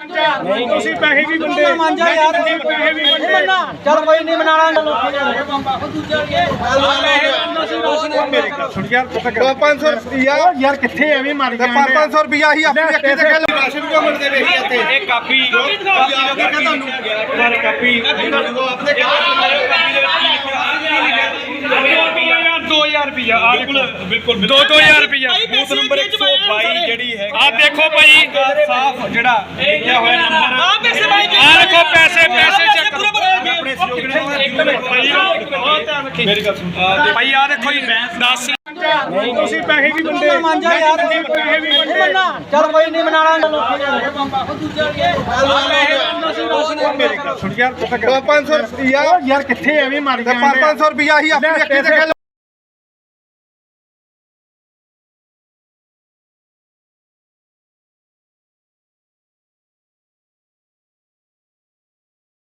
ਨਹੀਂ ਤੁਸੀਂ ਪੈਸੇ ਵੀ ਵੰਡੇ। ਮੰਨ ਜਾ ਯਾਰ। ਪੈਸੇ ਵੀ ਵੰਡੇ। ਚੱਲ ਕੋਈ ਨਹੀਂ ਮਨਾਣਾ ਮੇਰੇ ਕੋਲ ਸੁਣ ਯਾਰ ਪਤਾ ਕਰ 500 ਰੁਪਿਆ ਯਾਰ ਕਿੱਥੇ ਐਵੇਂ ਮਾਰੀ ਤੇ 500 ਰੁਪਿਆ ਹੀ ਆਪਣੀ ਅੱਖੀ ਤੇ ਗੱਲ ਰਾਸ਼ਨ ਕਿਉਂ ਮੰਗਦੇ ਵੇ ਇੱਥੇ? ਇਹ ਕਾਪੀ ਕਾਪੀ ਯਾਰ ਕਾਪੀ ਆਪਣੇ 2000 ਰੁਪਿਆ ਆ ਬਿਲਕੁਲ ਬਿਲਕੁਲ। 2000 ਰੁਪਿਆ ਬੂਥ ਨੰਬਰ 122 ਜਿਹੜੀ ਹੈ ਆ। ਦੇਖੋ ਭਾਈ। ਸਾਫ਼ ਜਿਹੜਾ ਲਿਖਿਆ ਹੋਇਆ ਨੰਬਰ ਆ ਪੈਸੇ ਭਾਈ ਆ ਦੇਖੋ ਪੈਸੇ ਪੈਸੇ ਚੈੱਕ। ਕਰੋ ਆਪਣੇ ਸਹਿਯੋਗ ਨੇ ਭਾਈ ਬਹੁਤ ਧਿਆਨ ਰੱਖੀ। ਮੇਰੀ ਗੱਲ ਸੁਣ। ਭਾਈ ਆ ਦੇਖੋ ਜੀ 10 ਨਹੀਂ ਤੁਸੀਂ ਪੈਸੇ ਵੀ ਵੰਡੇ। ਮੰਨ ਜਾ ਯਾਰ। ਪੈਸੇ ਵੀ ਵੰਡੇ। ਚੱਲ ਕੋਈ ਨਹੀਂ ਮਨਾਣਾ ਮੇਰੇ ਕੋਲ ਸੁਣ ਯਾਰ ਪਤਾ ਕਰ 500 ਰੁਪਿਆ ਯਾਰ ਕਿੱਥੇ ਐਵੇਂ ਮਾਰੀ ਤੇ 500 ਰੁਪਿਆ ਹੀ ਆਪਣੀ ਅੱਖੀ ਤੇ